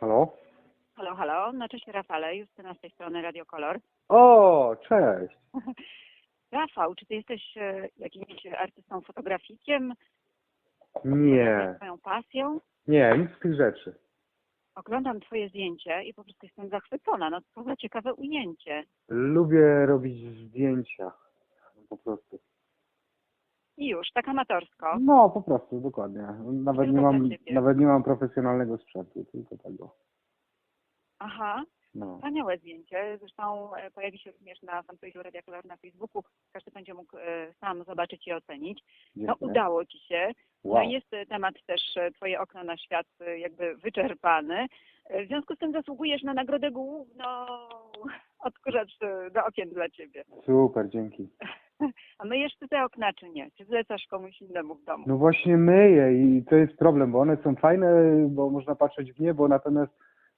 Halo? Halo, halo. No cześć Rafale, Justyna z tej strony Radio Kolor. O, cześć. Rafał, czy ty jesteś e, jakimś artystą, fotografikiem? Nie, Twoją pasją? nie, nic z tych rzeczy. Oglądam twoje zdjęcie i po prostu jestem zachwycona. No co za ciekawe ujęcie. Lubię robić zdjęcia. Po prostu. I już, tak amatorsko. No, po prostu, dokładnie. Nawet nie Tylko mam, dla ciebie. nawet nie mam profesjonalnego sprzętu, tylko tego. Aha, No. wspaniałe zdjęcie. Zresztą e, pojawi się również na fanpage'u Radio Kolor na Facebooku. Każdy będzie mógł e, sam zobaczyć i ocenić. No Dziękuję. udało ci się. No Wow. i jest e, temat też e, twoje okno na świat e, jakby wyczerpany. E, W związku z tym zasługujesz na nagrodę główną odkurzacz e, do okien dla ciebie. Super, dzięki. A myjesz ty te okna czy nie? Czy zlecasz komuś innemu w domu? No właśnie myję i to jest problem, bo one są fajne, bo można patrzeć w niebo, natomiast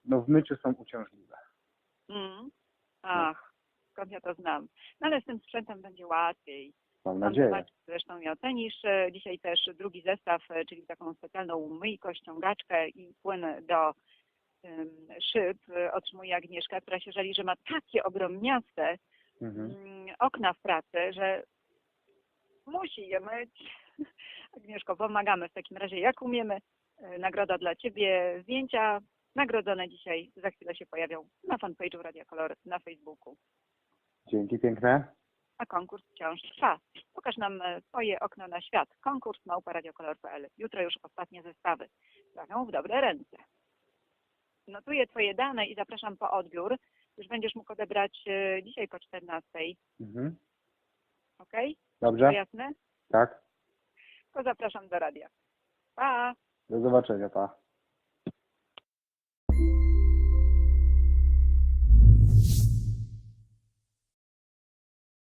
no w myciu są uciążliwe. Mm. Ach, skąd ja to znam. No ale z tym sprzętem będzie łatwiej. Mam nadzieję. zresztą i ocenisz. Dzisiaj też drugi zestaw, e, czyli taką specjalną myjkę, ściągaczkę i płyn do em, szyb e, otrzymuje Agnieszka, która się żali, że ma takie ogromniaste Mhm. mm, okna w pracy, że musi je myć. Agnieszko, pomagamy w takim razie jak umiemy. E, Nagroda dla Ciebie, zdjęcia nagrodzone dzisiaj za chwilę się pojawią na fanpage'u Radia Kolor na Facebooku. Dzięki piękne. A konkurs wciąż trwa. Pokaż nam e, Twoje okno na świat. Konkurs małparadiokolor.pl. Jutro już ostatnie zestawy. Trafią w dobre ręce. Notuję Twoje dane i zapraszam po odbiór. Już będziesz mógł odebrać e, dzisiaj po 14. Mhm. Ok? To Dobrze? jasne? Tak. To zapraszam do radia. Pa! Do zobaczenia, pa.